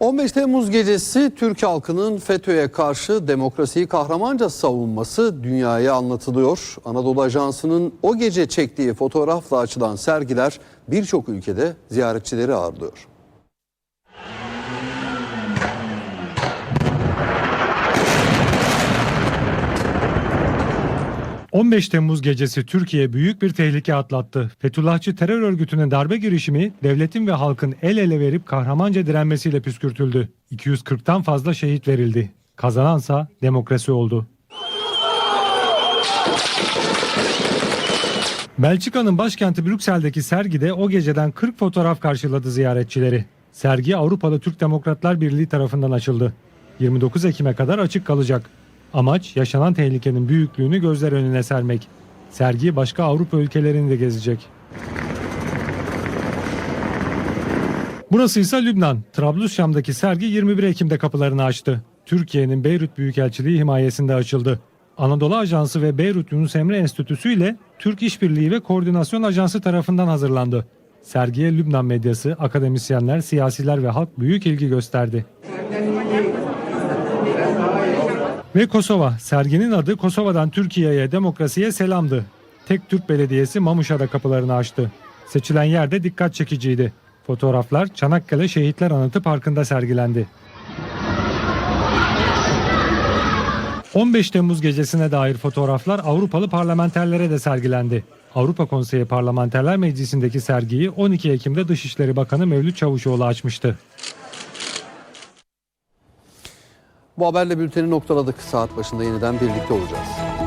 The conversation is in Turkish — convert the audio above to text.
15 Temmuz gecesi Türk halkının FETÖ'ye karşı demokrasiyi kahramanca savunması dünyaya anlatılıyor. Anadolu Ajansı'nın o gece çektiği fotoğrafla açılan sergiler birçok ülkede ziyaretçileri ağırlıyor. — 15 Temmuz gecesi Türkiye büyük bir tehlike atlattı. Fethullahçı terör örgütüne darbe girişimi devletin ve halkın el ele verip kahramanca direnmesiyle püskürtüldü. 240'tan fazla şehit verildi. Kazanansa demokrasi oldu. Belçika'nın başkenti Brüksel'deki sergide o geceden 40 fotoğraf karşıladı ziyaretçileri. Sergi Avrupalı Türk Demokratlar Birliği tarafından açıldı. 29 Ekim'e kadar açık kalacak. Amaç yaşanan tehlikenin büyüklüğünü gözler önüne sermek. Sergi başka Avrupa ülkelerini de gezecek. Burası ise Lübnan. Trablusşam'daki sergi 21 Ekim'de kapılarını açtı. Türkiye'nin Beyrut Büyükelçiliği himayesinde açıldı. Anadolu Ajansı ve Beyrut Yunus Emre Enstitüsü ile Türk İşbirliği ve Koordinasyon Ajansı tarafından hazırlandı. Sergiye Lübnan medyası, akademisyenler, siyasiler ve halk büyük ilgi gösterdi. Ve Kosova. Serginin adı Kosova'dan Türkiye'ye demokrasiye selamdı. Tek Türk Belediyesi Mamuşa'da kapılarını açtı. Seçilen yer de dikkat çekiciydi. Fotoğraflar Çanakkale Şehitler Anıtı Parkı'nda sergilendi. 15 Temmuz gecesine dair fotoğraflar Avrupalı parlamenterlere de sergilendi. Avrupa Konseyi Parlamenterler Meclisi'ndeki sergiyi 12 Ekim'de Dışişleri Bakanı Mevlüt Çavuşoğlu açmıştı. Bu haberle bülteni noktaladık. Saat başında yeniden birlikte olacağız.